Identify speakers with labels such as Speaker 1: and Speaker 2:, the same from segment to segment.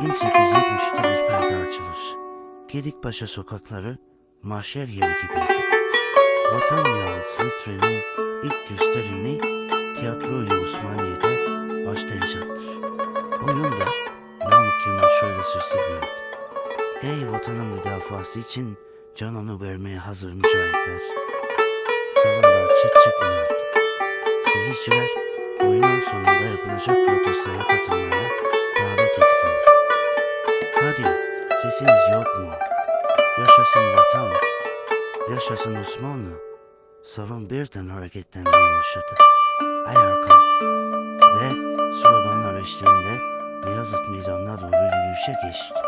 Speaker 1: 1870'te bir perde açılır. Gedikpaşa sokakları mahşer yeri gibiydi. Vatan yağlısı trenin ilk gösterimi Tiyatroyu Osmaniye'de başlayacaktır. Oyunda Namık Kemal şöyle süsleniyordu. Ey vatanın müdafası için canını vermeye hazır mücahitler. Salondan çıt çıkmıyordu. Seyirciler oyunun sonunda yapılacak protestaya katılmaya sesiniz yok mu? Yaşasın vatan, yaşasın Osmanlı. Salon birden hareketlenmeye başladı. Ayağa kalktı ve sloganlar eşliğinde Beyazıt Meydanı'na doğru yürüyüşe geçti.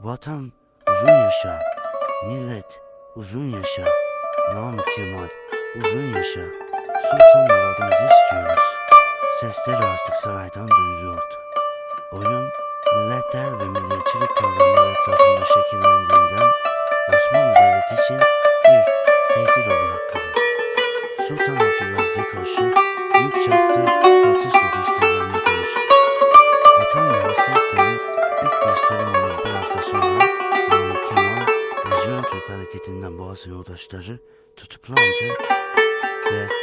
Speaker 1: Vatan uzun yaşa, millet uzun yaşa, Namık Kemal uzun yaşa, Sultan muradımızı istiyoruz. Sesleri artık saraydan duyuluyordu. Oyun milletler ve milliyetçilik kavramları etrafında şekillendiğinden Osmanlı Devleti için bir tehdit olarak kalır. Sultan Abdülaziz'e karşı büyük çapta protesto gösterilerine dönüşür. Vatan Yarısı istenin ilk gösterim olan bir hafta sonra Namık Kemal Lejyon Türk Hareketi'nden bazı yoldaşları tutuklandı ve.